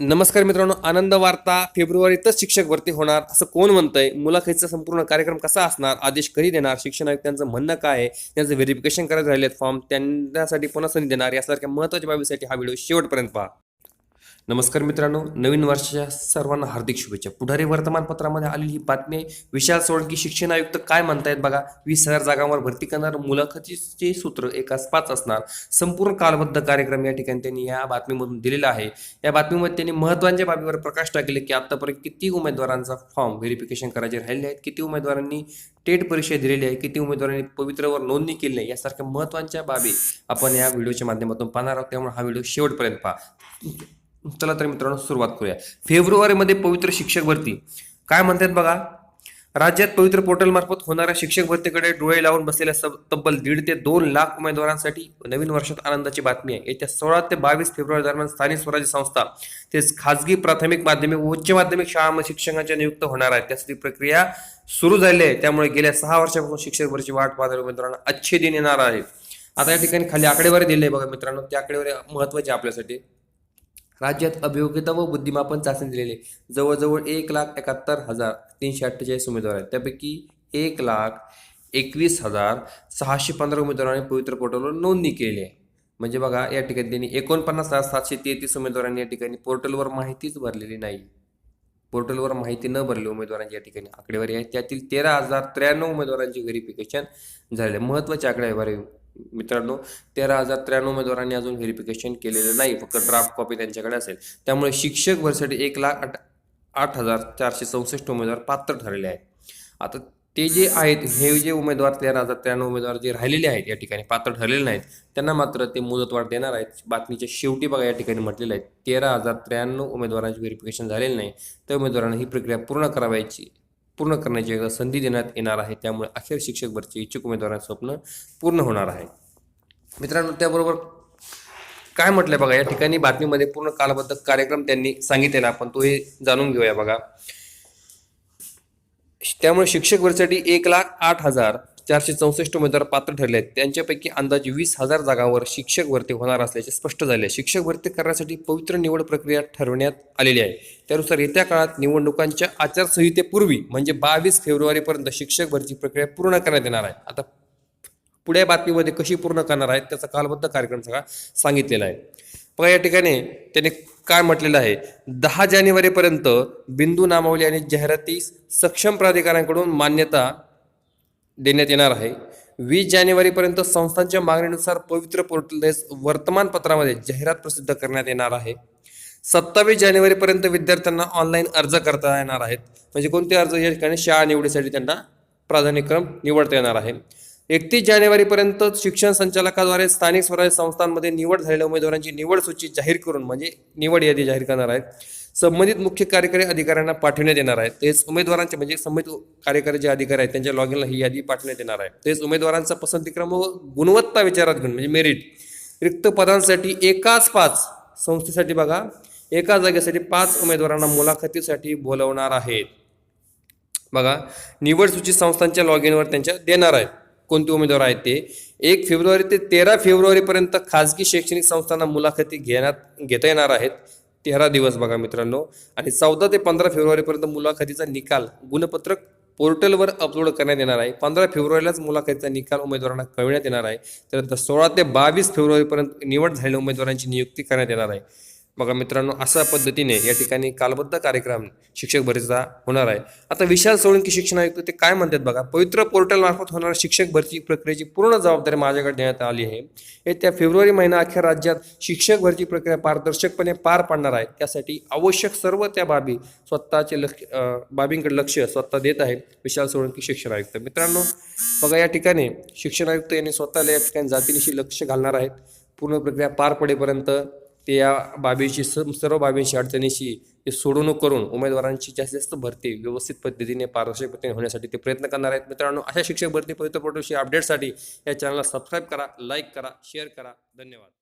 नमस्कार मित्रांनो आनंद वार्ता फेब्रुवारीतच शिक्षक भरती होणार. असं कोण म्हणतंय? मुलाखतीचा संपूर्ण कार्यक्रम कसा असणार? आदेश कधी देणार? शिक्षण आयुक्तांचं म्हणणं काय आहे? त्यांचं व्हेरिफिकेशन करत राहिलेत फॉर्म त्यांच्यासाठी पुन्हा संधी देणार. यासारख्या महत्त्वाच्या बाबीसाठी हा व्हिडिओ शेवटपर्यंत पहा. नमस्कार मित्रांनो नवीन वर्षाच्या सर्वांना हार्दिक शुभेच्छा. पुढारी वर्तमानपत्रामध्ये आलेली ही बातमी आहे. विशाल सोळंकी शिक्षण आयुक्त काय म्हणतायत बघा? वीस हजार जागांवर भरती करणार मुलाखतीचे सूत्र एकाच पाच असणार. संपूर्ण कालबद्ध कार्यक्रम या ठिकाणी त्यांनी या बातमीमधून दिलेला आहे. या बातमीमध्ये त्यांनी महत्त्वाच्या बाबीवर प्रकाश टाकले की आतापर्यंत किती उमेदवारांचा फॉर्म व्हेरिफिकेशन करायचे राहिले आहेत किती उमेदवारांनी टेट परीक्षा दिलेली आहे किती उमेदवारांनी पवित्रवर नोंदणी केली आहे यासारख्या महत्त्वाच्या बाबी आपण या व्हिडिओच्या माध्यमातून पाहणार आहोत. त्यामुळे हा व्हिडिओ शेवटपर्यंत पहा. चला तर मित्रांनो सुरुवात करूया. फेब्रुवारीमध्ये पवित्र शिक्षक भरती. काय म्हणतात बघा? राज्यात पवित्र पोर्टल मार्फत होणाऱ्या शिक्षक भरतीकडे डोळे लावून बसलेल्या सब- तब्बल दीड ते दोन लाख उमेदवारांसाठी नवीन वर्षात आनंदाची बातमी आहे. येत्या सोळा ते बावीस फेब्रुवारी दरम्यान स्थानिक स्वराज्य संस्था तेच खाजगी प्राथमिक माध्यमिक व उच्च माध्यमिक शाळांमध्ये शिक्षकांच्या नियुक्त होणार आहेत. त्यासाठी प्रक्रिया सुरू झाली आहे. त्यामुळे गेल्या सहा वर्षापासून शिक्षक भरती वाट पाहणाऱ्या उमेदवारांना अच्छे दिन येणार आहे आता या ठिकाणी खाली आकडेवारी दिली आहे बघा मित्रांनो. त्या आकडेवारी महत्वाची आहे आपल्यासाठी. राज्यात अभियोग्यता व बुद्धिमापन चाचणी दिलेले जवळजवळ एक लाख एकाहत्तर हजार तीनशे अठ्ठेचाळीस उमेदवार आहेत. त्यापैकी एक लाख एकवीस हजार सहाशे पंधरा उमेदवारांनी पवित्र पोर्टलवर नोंदणी केली आहे. म्हणजे बघा या ठिकाणी त्यांनी एकोणपन्नास हजार सातशे तेहतीस उमेदवारांनी या ठिकाणी पोर्टलवर माहितीच भरलेली नाही. पोर्टलवर माहिती न भरली उमेदवारांची या ठिकाणी आकडेवारी आहे. त्यातील तेरा हजार त्र्याण्णव उमेदवारांची व्हेरिफिकेशन झाले महत्त्वाची आकडेवारी मित्रांनो तेरा हजार त्र्याण्णव उमेदवारांनी अजून व्हेरिफिकेशन केलेलं नाही फक्त ड्राफ्ट कॉपी त्यांच्याकडे असेल. त्यामुळे शिक्षक भरसाठी एक लाख आठ आठ हजार चारशे चौसष्ट उमेदवार पात्र ठरलेले आहेत. आता ते जे आहेत हे जे उमेदवार तेरा हजार त्र्याण्णव उमेदवार जे राहिलेले आहेत या ठिकाणी पात्र ठरलेले नाहीत त्यांना मात्र ते मुदतवाढ देणार आहेत. बातमीच्या शेवटी बघा या ठिकाणी म्हटलेलं आहे तेरा हजार त्र्याण्णव उमेदवारांचे व्हेरिफिकेशन झालेले नाही त्या उमेदवारांना ही प्रक्रिया पूर्ण करावायची पूर्ण करण्याची संधी देण्यात येणार आहे. त्यामुळे अखेर शिक्षक भरती इच्छुक उमेदवारांचं स्वप्न पूर्ण होणार आहे. मित्रांनो त्याबरोबर काय म्हटलंय बघा या ठिकाणी बातमीमध्ये पूर्ण कालबद्ध कार्यक्रम त्यांनी सांगितलेला आपण तो हे जाणून घेऊया बघा. त्यामुळे शिक्षक भरतीसाठी एक लाख आठ हजार चारशे चौसष्ट उमेदवार पात्र ठरले आहेत. त्यांच्यापैकी अंदाजे वीस हजार जागांवर शिक्षक भरती होणार असल्याचे स्पष्ट झाले आहे. शिक्षक भरती करण्यासाठी पवित्र निवड प्रक्रिया ठरवण्यात आलेली आहे. त्यानुसार येत्या काळात निवडणुकांच्या आचारसंहितेपूर्वी म्हणजे बावीस फेब्रुवारीपर्यंत शिक्षक भरती प्रक्रिया पूर्ण करण्यात येणार आहे. आता पुढे बातमीमध्ये कशी पूर्ण करणार आहेत त्याचा कालबद्ध कार्यक्रम सगळा सांगितलेला आहे. बघा या ठिकाणी त्याने काय म्हटलेलं आहे. दहा जानेवारीपर्यंत बिंदू नामावली आणि जाहिराती सक्षम प्राधिकाऱ्यांकडून मान्यता देण्यात येणार आहे. वीस जानेवारीपर्यंत संस्थांच्या मागणीनुसार पवित्र पोर्टलेस वर्तमानपत्रामध्ये जाहिरात प्रसिद्ध करण्यात येणार आहे. सत्तावीस जानेवारीपर्यंत विद्यार्थ्यांना ऑनलाईन अर्ज करता येणार आहेत. म्हणजे कोणते अर्ज या ठिकाणी शाळा निवडीसाठी त्यांना प्राधान्यक्रम निवडता येणार आहे. एकतीस जानेवारीपर्यंत शिक्षण संचालकाद्वारे स्थानिक स्वराज्य संस्थांमध्ये निवड झालेल्या उमेदवारांची निवड सूची जाहीर करून म्हणजे निवड यादी जाहीर करणार आहेत. संबंधित मुख्य कार्यकारी अधिकाऱ्यांना पाठवण्यात येणार आहे. तेच उमेदवारांचे म्हणजे संबंधित कार्यकारी जे अधिकारी आहेत त्यांच्या लॉगिनला ही यादी पाठवण्यात येणार आहे. तेच उमेदवारांचा पसंतीक्रम व गुणवत्ता विचारात घेऊन म्हणजे मेरिट रिक्त पदांसाठी एकाच पाच संस्थेसाठी बघा एका जागेसाठी पाच उमेदवारांना मुलाखतीसाठी बोलवणार आहेत. बघा निवड सूची संस्थांच्या लॉग इनवर त्यांच्या देणार आहेत. कोणते उमेदवार आहेत ते? एक फेब्रुवारी ते तेरा फेब्रुवारीपर्यंत खाजगी शैक्षणिक संस्थांना मुलाखती घेण्यात घेता येणार आहेत. तेरा दिवस बघा मित्रांनो. आणि चौदा ते पंधरा फेब्रुवारीपर्यंत मुलाखतीचा निकाल गुणपत्रक पोर्टलवर अपलोड करण्यात येणार आहे. पंधरा फेब्रुवारीलाच मुलाखतीचा निकाल उमेदवारांना कळविण्यात येणार आहे. त्यानंतर सोळा ते बावीस फेब्रुवारीपर्यंत निवड झालेल्या उमेदवारांची नियुक्ती करण्यात येणार आहे. बघा मित्रांनो अशा पद्धतीने या ठिकाणी कालबद्ध कार्यक्रम शिक्षक भरतीचा होणार आहे. आता विशाल सोळंकी शिक्षण आयुक्त ते काय म्हणतात बघा? पवित्र पोर्टल मार्फत होणाऱ्या शिक्षक भरती प्रक्रियेची पूर्ण जबाबदारी माझ्याकडे देण्यात आली आहे. येत्या फेब्रुवारी महिना अखेर राज्यात शिक्षक भरती प्रक्रिया पारदर्शकपणे पार पाडणार आहे. त्यासाठी आवश्यक सर्व त्या बाबी स्वतःचे लक्ष बाबींकडे लक्ष स्वतः देत आहे विशाल सोळंकी शिक्षण आयुक्त. मित्रांनो बघा या ठिकाणी शिक्षण आयुक्त यांनी स्वतःला या ठिकाणी जातीनिशी लक्ष घालणार आहेत पूर्ण प्रक्रिया पार पडेपर्यंत ते या बाबीशी स- सर्व बाबींशी अडचणीशी ते सोडवणूक करून उमेदवारांची जास्तीत जास्त भरती व्यवस्थित पद्धतीने पारदर्शक पद्धतीने होण्यासाठी ते प्रयत्न करणार आहेत. मित्रांनो अशा शिक्षक भरती पवित्र पोर्टलशी अपडेटसाठी या चॅनलला सबस्क्राईब करा लाईक करा शेअर करा. धन्यवाद.